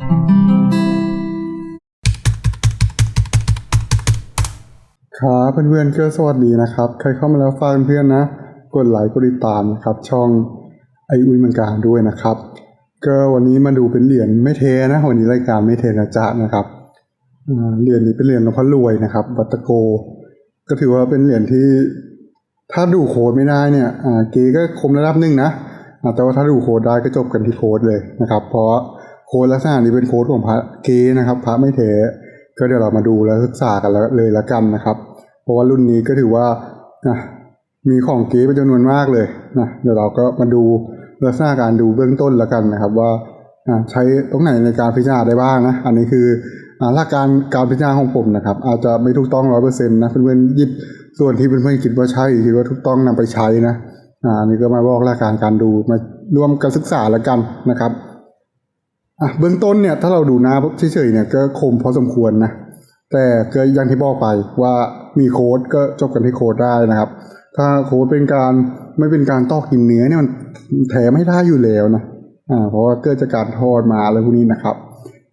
ครับเพื่อนๆก็สวัสดีนะครับ ใครเข้ามาแล้วฝากเพื่อนๆนะ กดไลค์กดติดตามนะครับ ช่องไออุ้ยมังการด้วยนะครับ ก็วันนี้มาดูเป็นเหรียญไม่เทนะ วันนี้รายการไม่เทนะจ๊ะนะครับเหรียญนี้เป็นเหรียญหลวงพ่อรวยนะครับ วัตโก ก็ถือว่าเป็นเหรียญที่ถ้าดูโค้ดไม่ได้เนี่ยเกก็คมระดับหนึ่งนะแต่ว่าถ้าดูโค้ดได้ก็จบกันที่โค้ดเลยนะครับ เพราะ โค้ดลักษณะนี้เป็นโค้ดของพระเกนะครับ พระไม่เทก็เดี๋ยวเรามาดูแล้วศึกษากันเลยละกันนะครับ เพราะว่ารุ่นนี้ก็ถือว่านะมีของเก๋เป็นจำนวนมากเลยนะเดี๋ยวเราก็มาดูลักษณะการดูเบื้องต้นละกันนะครับ ว่าใช้ตรงไหนในการพิจารณาได้บ้างนะอันนี้คือหลักการการพิจารณาของผมนะครับ อาจจะไม่ถูกต้องร้อยเปอร์เซ็นต์นะเพื่อนๆยิบส่วนที่เพื่อนๆคิดว่าใช่คิดว่าถูกต้องนำไปใช้นะอ่าอันนี่ก็มาบอกหลักการการดูมาร่วมกันศึกษาละกันนะครับ อะเบื้องต้นเนี่ยถ้าเราดูหน้าเฉยๆเนี่ยก็คมพอสมควรนะแต่ก็อย่างที่บอกไปว่ามีโค้ดก็จบกันที่โค้ดได้นะครับ ถ้าโค้ดเป็นการไม่เป็นการตอกกินเนื้อเนี่ยมันแถมไม่ได้อยู่แล้วนะอ่าเพราะว่าเกิดจากการทอดมาอะไรพวกนี้นะครับ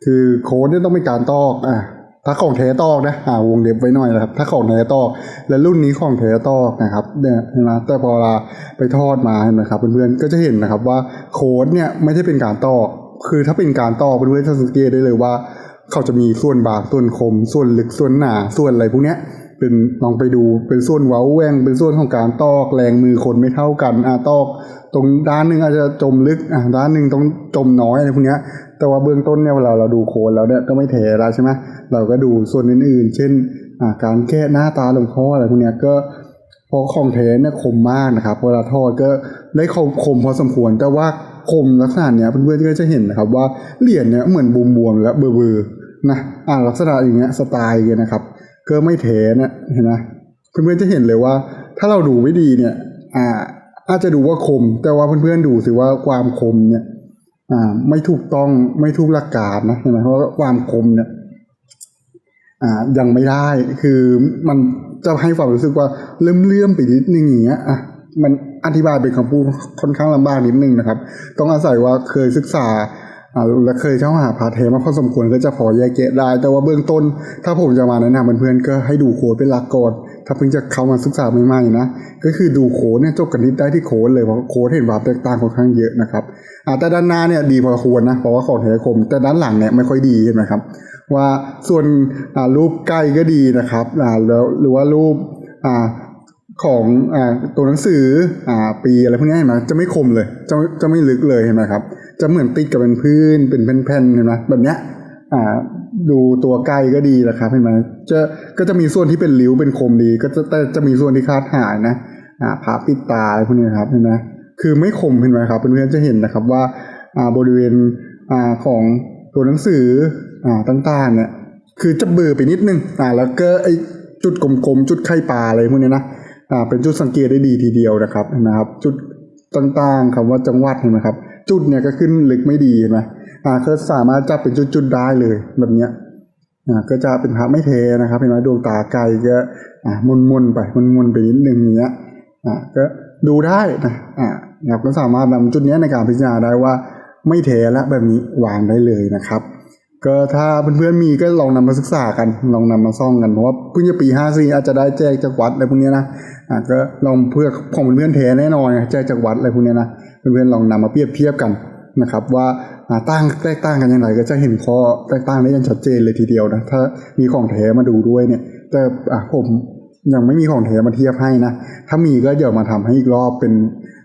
คือโค้ดเนี่ยต้องเป็นการตอกอ่าถ้าของแท้ตอกนะอ่าวงเล็บไว้หน่อยนะครับ ถ้าของแท้ตอก และรุ่นนี้ของแท้ตอกนะครับเนี่ยเห็นไหมแต่พอเราไปทอดมาเห็นไหมครับเพื่อนๆก็จะเห็นนะครับว่าโค้ดเนี่ยไม่ใช่เป็นการตอก คือถ้าเป็นการตอกเพื่อนๆจะสังเกตได้เลยว่า เขาจะมีส่วนบางส่วนคม ส่วนลึกส่วนหนาส่วนอะไรพวกเนี้ยเป็นลองไปดูเป็นส่วนเว้าแหวงเป็นส่วนของการตอกแรงมือคนไม่เท่ากันอ่าตอก ตรงด้านหนึ่งอาจจะจมลึกอ่าด้านหนึ่งต้องจมน้อยอะไรพวกเนี้ย แต่ว่าเบื้องต้นเนี่ยเวลาเราดูโคนแล้วเนี่ยก็ไม่แถแล้วใช่ไหมเราก็ดูส่วนอื่นๆ เช่นอ่าการแก้หน้าตาลงพ่ออะไรพวกเนี้ยก็เพอของแท้เนี่ยคมมากนะครับเวลาทอดก็ได้คมคมพอสมควรแต่ว่า คมลักษณะเนี้ยเพื่อนๆก็จะเห็นนะครับว่าเหรียญเนี่ยเหมือนบวมๆและเบลอๆนะอ่าลักษณะอย่างเงี้ยสไตล์เงี้ยนะครับก็ไม่แท้เนี่ยเห็นไหมเพื่อนๆจะเห็นเลยว่า ถ้าเราดูไม่ดีเนี่ยอ่าอาจจะดูว่าคม แต่ว่าเพื่อนๆดูสิว่าความคมเนี่ยอ่าไม่ถูกต้องไม่ถูกหลักการนะเห็นไหมเพราะว่าความคมเนี่ยอ่ายังไม่ได้คือมันจะให้ความรู้สึกว่าเลื่อมเลื่อมๆไปนิดนึงอย่างเงี้ยอะมัน อธิบายเป็นคำพูดค่อนข้างลำบากนิดนึงนะครับ ต้องอาศัยว่าเคยศึกษาและเคยเข้าหาพาเทมาพอสมควรก็จะพอแยกแยะได้ แต่ว่าเบื้องต้น ถ้าผมจะมาแนะนำเพื่อนๆก็ให้ดูโค้ดเป็นหลักก่อนถ้าเพิ่งจะเข้ามาศึกษาใหม่ๆนะ ก็คือดูโค้ดเนี่ยจบกันนิดได้ที่โค้ดเลยเพราะโค้ดเห็นความแตกต่างค่อนข้างเยอะนะครับแต่ด้านหน้าเนี่ยดีพอควรนะเพราะว่าของแท้คม แต่ด้านหลังเนี่ยไม่ค่อยดีเห็นไหมครับ ว่าส่วนรูปใกล้ก็ดีนะครับแล้วหรือว่ารูปอ่า ของอ่าตัวหนังสืออ่าปีอะไรพวกนี้เห็นไหมจะไม่คมเลย จะจะไม่ลึกเลยเห็นไหมครับ จะเหมือนติดกับเป็นพื้นเป็นแผ่นๆเห็นไหมแบบเนี้ยอ่าดูตัวใกล้ก็ดีแหละครับเห็นไหมจะก็จะมีส่วนที่เป็นริ้วเป็นคมดี ก็จะแต่จะมีส่วนที่คาดหายนะอ่าผาปิดตาอะไรพวกนี้ครับเห็นไหมคือไม่คมเห็นไหมครับเพื่อนๆจะเห็นนะครับว่าอ่าบริเวณอ่าของตัวหนังสืออ่าต่างๆเนี่ยคือจะเบลอไปนิดนึงอ่าแล้วก็ไอจุดกลมๆ จุดไข่ปลาอะไรพวกนี้นะ อ่าเป็นจุดสังเกตได้ดีทีเดียวนะครับนะครับ จุดต่างๆคำว่าจังหวัดเห็นไหมครับ จุดเนี่ยก็ขึ้นลึกไม่ดีนไหมอ่าก็สามารถจับเป็นจุดๆได้เลยแบบเนี้ยอ่าก็จะเป็นพระไม่เทนะครับเห็นไหมดวงตาไกลก็อ่ามุนๆไปมุนๆไปนิดนึงอย่างเงี้ยอ่าก็ดูได้นะอ่านะครับก็สามารถนำจุดเนี้ยในการพิจารณาได้ว่าไม่เทและแบบนี้วางได้เลยนะครับ ก็ถ้าเพื่อนๆมีก็ลองนำมาศึกษากันลองนำมาซ่องกันเพราะว่าเพิ่งจะปีห้าสี่อาจจะได้แจกจากวัดอะไรพวกเนี้ยนะอะก็ลองเพื่อของเพื่อนๆแท้แน่นอนแจกจากวัดอะไรพวกเนี้ยนะเพื่อนๆลองนำมาเปรียบเทียบกันนะครับ ว่าตั้งแตกต่างกันอย่างไรก็จะเห็นข้อแตกต่างได้อย่างชัดเจนเลยทีเดียวนะถ้ามีของแท้มาดูด้วยเนี่ย แต่อะผมยังไม่มีของแท้มาเทียบให้นะถ้ามีก็เดี๋ยวมาทำให้อีกรอบเป็น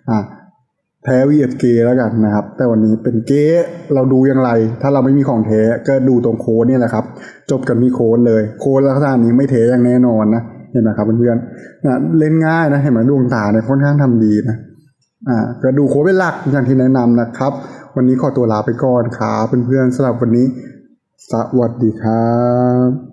อ่า แท้วีเอสเกแล้วกันนะครับ แต่วันนี้เป็นเก้เราดูอย่างไร ถ้าเราไม่มีของแท้ก็ดูตรงโค้ดนี่แหละครับ จบกันที่โค้ดเลย โค้ดลักษณะนี้ไม่แท้อย่างแน่นอนนะเห็นไหมครับเพื่อนๆนะเล่นง่ายนะเห็นไหมดวงตาเนี่ยค่อนข้างทำดีนะอ่าก็ดูโค้ดเป็นหลักอย่างที่แนะนำนะครับ วันนี้ขอตัวลาไปก่อนครับเพื่อนๆสำหรับวันนี้ สวัสดีครับ